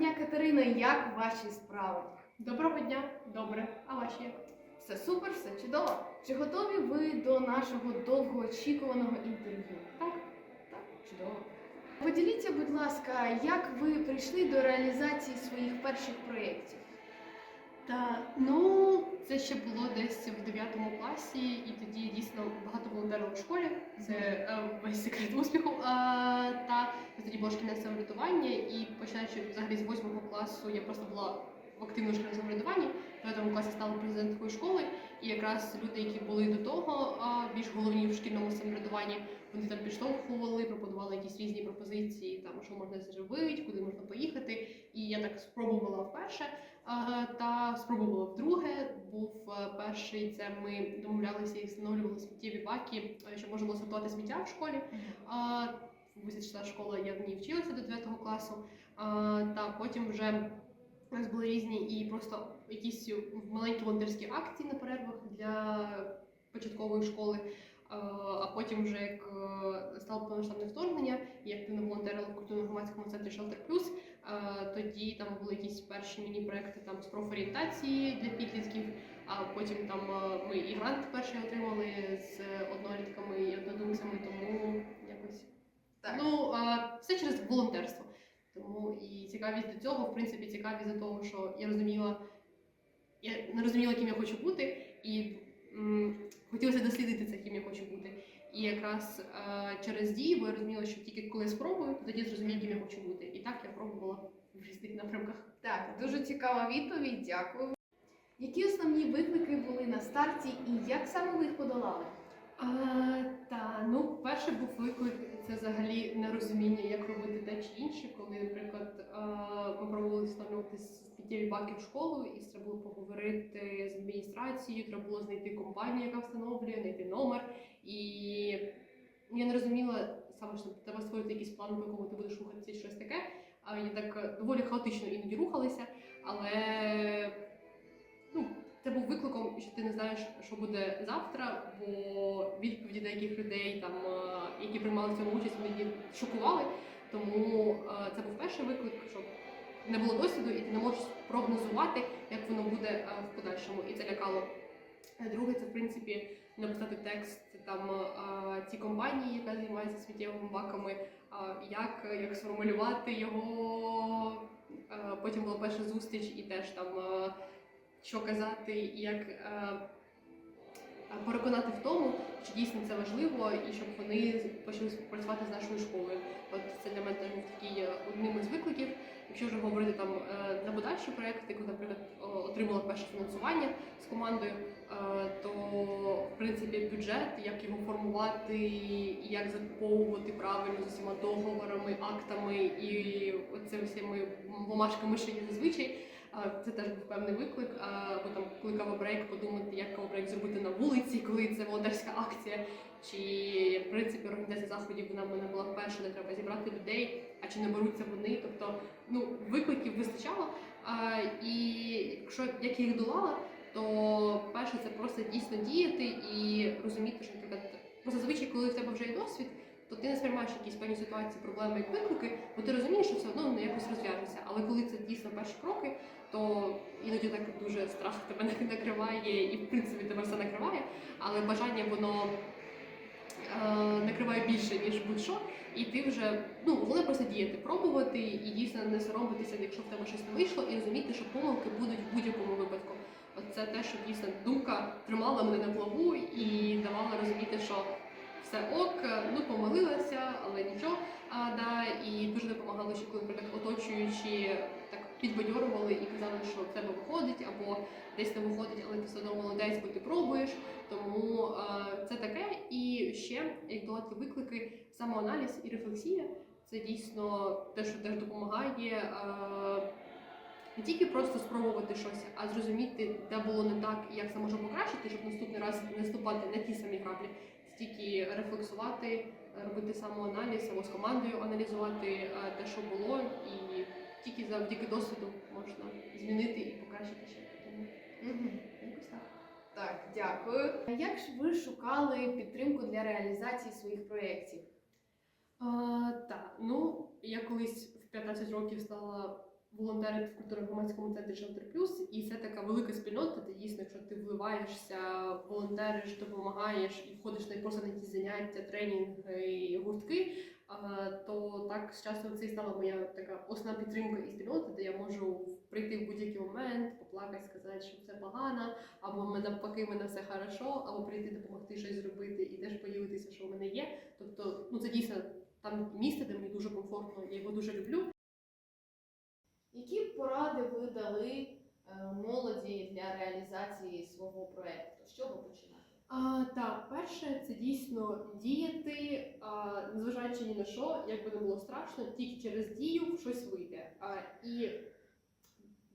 дня, Катерина. Як ваші справи? Доброго дня, добре. А ваші як? Все супер, все чудово. Чи готові ви до нашого довгоочікуваного інтерв'ю? Так. Так, чудово. Поділіться, будь ласка, як ви прийшли до реалізації своїх перших проєктів? Та ну це ще було десь в 9 класі, і тоді я дійсно багато волонтерила в школі. Це е, весь секрет успіху. А, та тоді було шкільне самоврядування, і починаючи взагалі з 8 класу я просто була в активному шкільному самоврядуванні. В 9 класі стала президенткою школи, і якраз люди, які були до того а, більш головні в шкільному самоврядуванні, вони там підштовхували, пропонували якісь різні пропозиції, там що можна зробити, куди можна поїхати. І я так спробувала вперше. Та спробувала вдруге. Був е, перший це ми домовлялися і встановлювали сміттєві баки, е, щоб можна було сортувати сміття в школі. Висячна школа, я в ній вчилася до 9 класу. Та потім вже у нас були різні і просто якісь маленькі волонтерські акції на перервах для початкової школи. А, потім, вже як е, стало повномасштабне вторгнення, я активно волонтерила в культурно-громадському центрі Plus, Е, Тоді там були якісь перші міні-проекти там з профорієнтації для підлітків. А потім там ми і грант перший отримали з однолітками і однодумцями, тому якось Так. ну все через волонтерство. Тому і цікавість до цього, в принципі, цікавість до того, що я розуміла, я не розуміла, ким я хочу бути, і м, хотілося дослідити це, ким я хочу бути. І якраз е, через дії, бо я розуміла, що тільки коли спробую, то тоді зрозумію, ким я хочу бути. І так я пробувала в різних напрямках. Так, дуже цікава відповідь, дякую. Які основні виклики були на старті і як саме ви їх подолали? А, та ну, перший був виклик це взагалі нерозуміння, як робити те чи інше, коли, наприклад, а, ми пробували встановлювати сміттєві баки в школу, і треба було поговорити з треба було знайти компанію, яка встановлює, знайти номер. І я не розуміла саме, що треба створити якийсь план, по якому ти будеш рухатися, щось таке. Я так доволі хаотично іноді рухалася, але ну, це був викликом, що ти не знаєш, що буде завтра, бо відповіді деяких людей, там, е, які приймали в цьому участь, мені шокували. Тому е, це був перший виклик, що не було досвіду, і ти не можеш прогнозувати, як воно буде е, в подальшому. І це лякало. Е, Друге, це в принципі написати текст там е, цій компанії, яка займається сміттєвими баками, е, як, як сформулювати його. Е, Потім була перша зустріч, і теж там е, що казати, як е, е, переконати в тому, що дійсно це важливо, і щоб вони почали співпрацювати з нашою школою. От це для мене теж був такий е, одним із викликів. Якщо вже говорити там е, на подальші проекти, коли, наприклад, отримала перше фінансування з командою, е, то в принципі бюджет, як його формувати, як закуповувати правильно з усіма договорами, актами і оцими всіми бумажками, що є зазвичай. Це теж був певний виклик. Бо там, коли кавабрейк, подумати, як кавабрейк зробити на вулиці, коли це волонтерська акція, чи в принципі організація заходів вона мене була перша, де треба зібрати людей, а чи не беруться вони. Тобто, ну викликів вистачало. І якщо як я їх долала, то перше це просто дійсно діяти і розуміти, що наприклад, просто зазвичай, коли в тебе вже є досвід. То ти не сприймаєш якісь певні ситуації, проблеми як виклики, бо ти розумієш, що все одно воно якось розв'яжеться. Але коли це дійсно перші кроки, то іноді так дуже страх тебе накриває, і в принципі тебе все накриває, але бажання воно е, накриває більше, ніж будь-що, і ти вже ну головне просто діяти, пробувати і дійсно не соромитися, якщо в тебе щось не вийшло, і розуміти, що помилки будуть в будь-якому випадку. От це те, що дійсно думка тримала мене на плаву і давала розуміти, що все ок, ну помилилася, але нічого. А, да, і дуже допомагало, що коли, наприклад, оточуючі так підбадьорували і казали, що в тебе виходить, або десь не виходить, але ти все одно молодець, бо ти пробуєш. Тому е, це таке. І ще як долати виклики, самоаналіз і рефлексія. Це дійсно те, що теж допомагає. Е, не тільки просто спробувати щось, а зрозуміти, де було не так і як це може покращити, щоб наступний раз не ступати на ті самі граблі, тільки рефлексувати, робити самоаналіз або з командою аналізувати е, те, що було, і тільки завдяки досвіду можна змінити і покращити ще. Мгм. якось так. Так, дякую. Як ж ви шукали підтримку для реалізації своїх проєктів? А, так, ну я колись в 15 років стала волонтерити в культурно-громадському центрі Шелтер Плюс, і це така велика спільнота, де дійсно, якщо ти вливаєшся, волонтериш, допомагаєш і входиш на просто на якісь заняття, тренінги і гуртки. То так з часом це і стала моя така основна підтримка і спільнота, де я можу прийти в будь-який момент, поплакати, сказати, що все погано, або мене навпаки, мене все хорошо, або прийти допомогти щось зробити і теж поділитися, що в мене є. Тобто, ну це дійсно там місце, де мені дуже комфортно, я його дуже люблю. Які поради ви дали е, молоді для реалізації свого проекту? З чого починати? А, так, перше, це дійсно діяти, а, незважаючи ні на що, як би не було страшно, тільки через дію щось вийде. А, і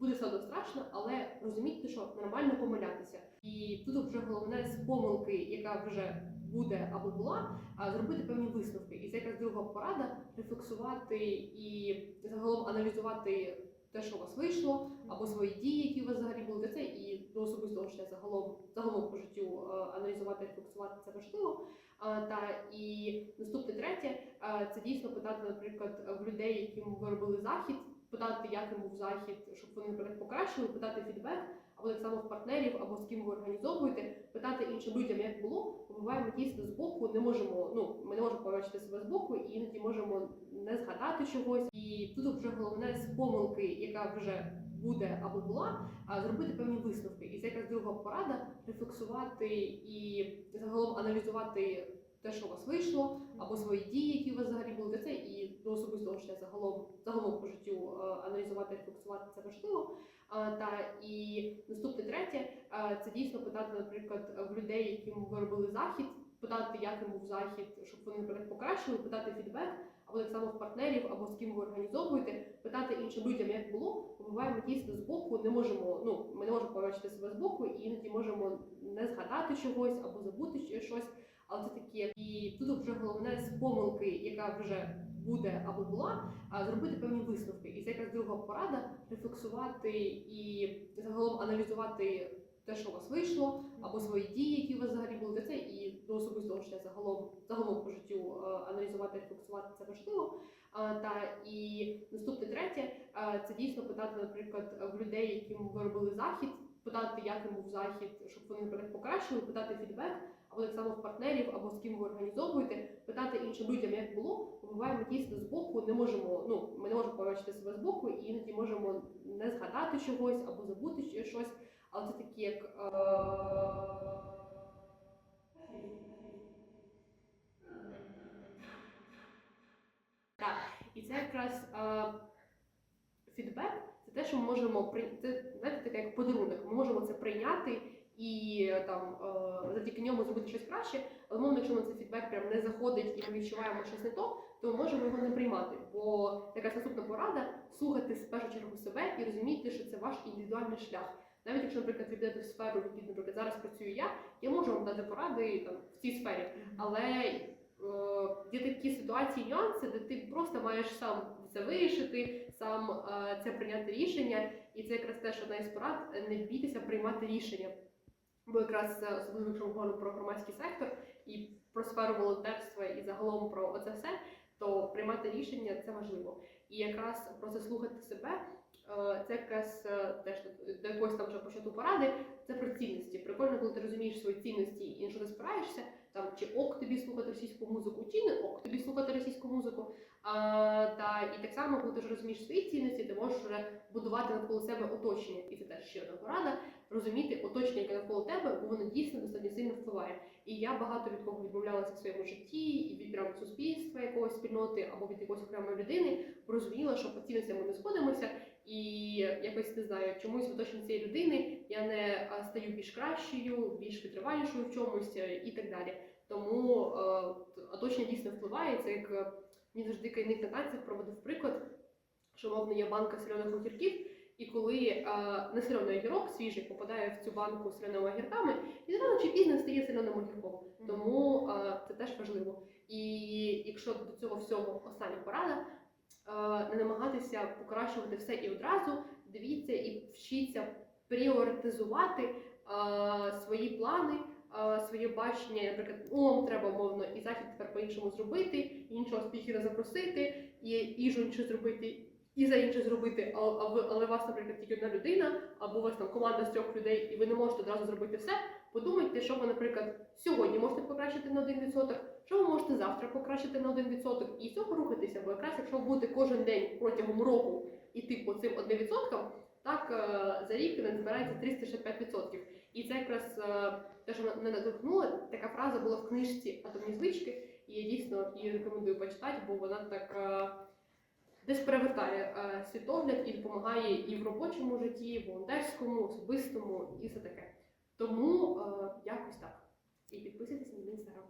буде все страшно, але розуміти, що нормально помилятися. І тут вже головне з помилки, яка вже буде або була, а зробити певні висновки. І це якраз друга порада рефлексувати і загалом аналізувати те, що у вас вийшло, або свої дії, які у вас взагалі були для це, і до особистого життя загалом загалом по життю е, аналізувати, рефлексувати це важливо. Та і наступне третє, е, це дійсно питати, наприклад, в людей, яким ви робили захід, питати, як їм був захід, щоб вони наприклад, покращили, питати фідбек, або так само в партнерів, або з ким ви організовуєте, питати іншим людям, як було. Бо буває, дійсно з боку не можемо. Ну ми не можемо побачити себе з боку, і іноді можемо не згадати чогось. І тут вже головне з помилки, яка вже буде або була, а зробити певні висновки. І це якраз друга порада рефлексувати і загалом аналізувати те, що у вас вийшло, або свої дії, які у вас взагалі були для це, і до особистого життя загалом загалом по життю е, аналізувати, рефлексувати це важливо. Та і наступне третє, е, це дійсно питати, наприклад, в людей, яким ви робили захід, питати, як їм був захід, щоб вони наприклад, покращили, питати фідбек, або так само в партнерів, або з ким ви організовуєте, питати іншим людям, як було. Бо буває, ми дійсно з боку не можемо. Ну ми не можемо побачити себе з боку, і іноді можемо не згадати чогось або забути ще щось. Але це таке, і тут вже головне з помилки, яка вже буде або була, зробити певні висновки. І це якраз друга порада рефлексувати і загалом аналізувати те, що у вас вийшло, або свої дії, які у вас взагалі були це, і до особистого життя загалом загалом по життю е, аналізувати, рефлексувати це важливо. Та і наступне третє, це дійсно питати, наприклад, в людей, яким ви робили захід, питати, як їм був захід, щоб вони наприклад, покращили, питати фідбек, або так само в партнерів, або з ким ви організовуєте, питати іншим людям, як було. Бо буває, ми дійсно з боку не можемо. Ну ми не можемо побачити себе з боку, і іноді можемо не згадати чогось або забути щось. Але це такі як. Е... Так, і це якраз е, фідбек, те, що ми можемо при... це знаєте, таке як подарунок. Ми можемо це прийняти і е, там е, завдяки ньому зробити щось краще. Але мовно, якщо нам цей фідбек прям не заходить і ми відчуваємо щось не то, то ми можемо його не приймати. Бо якраз наступна порада слухати в першу чергу себе і розуміти, що це ваш індивідуальний шлях. Навіть якщо, наприклад, ви йдете в сферу, в якій, наприклад, зараз працюю я, я можу вам дати поради там в цій сфері, але е, є такі ситуації, нюанси, де ти просто маєш сам це вирішити, сам е, це прийняти рішення, і це якраз теж одна із порад не бійтеся приймати рішення. Бо якраз е, особливо якщо ми говоримо про громадський сектор і про сферу волонтерства і загалом про оце все, то приймати рішення це важливо. І якраз про це слухати себе. е, Це якраз е, теж до якоїсь там вже початку поради, це про цінності. Прикольно, коли ти розумієш свої цінності і на що ти спираєшся, там чи ок тобі слухати російську музику, чи не ок тобі слухати та і так само, коли ти вже розумієш свої цінності, ти можеш вже будувати навколо себе оточення. І це теж ще одна порада. Розуміти оточення, яке навколо тебе, бо воно дійсно достатньо сильно впливає. І я багато від кого відмовлялася в своєму житті, і від прям суспільства якогось спільноти або від якоїсь окремої людини, розуміла, що по цінностям ми не сходимося, і якось не знаю, чомусь в цієї людини я не стаю більш кращою, більш витривалішою в чомусь е, і так далі. Тому е, оточення дійсно впливає. Це як мені завжди керівник на танцях проводив приклад, що мовно є банка соляних огірків. І коли е, несолений огірок свіжий попадає в цю банку з соленими огірками, він рано чи пізно стає соленим огірком. Тому е, це теж важливо. І якщо до цього всього остання порада, е, не намагатися покращувати все і одразу, дивіться і вчіться пріоритизувати свої плани, своє бачення, наприклад, о, треба мовно і захід тепер по-іншому зробити, і іншого спікера запросити, і їжу іншу зробити і за інше зробити, а, але вас, наприклад, тільки одна людина, або у вас там команда з трьох людей, і ви не можете одразу зробити все. Подумайте, що ви, наприклад, сьогодні можете покращити на 1%, що ви можете завтра покращити на 1%, і цього рухатися, бо якраз якщо ви будете кожен день протягом року іти по цим 1%, так е, за рік не збирається 365%. І це якраз е, те, що мене надихнуло, така фраза була в книжці Атомні звички, і я дійсно її рекомендую почитати, бо вона так десь перевертає е, світогляд і допомагає і в робочому житті, і в волонтерському, особистому, і все таке. Тому е, якось так. І підписуйтесь на інстаграм.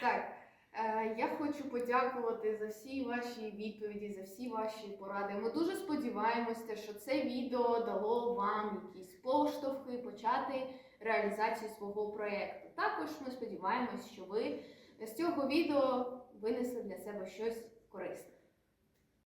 Так, е, я хочу подякувати за всі ваші відповіді, за всі ваші поради. Ми дуже сподіваємося, що це відео дало вам якісь поштовхи почати реалізацію свого проєкту. Також ми сподіваємось, що ви з цього відео винесли для себе щось корисне.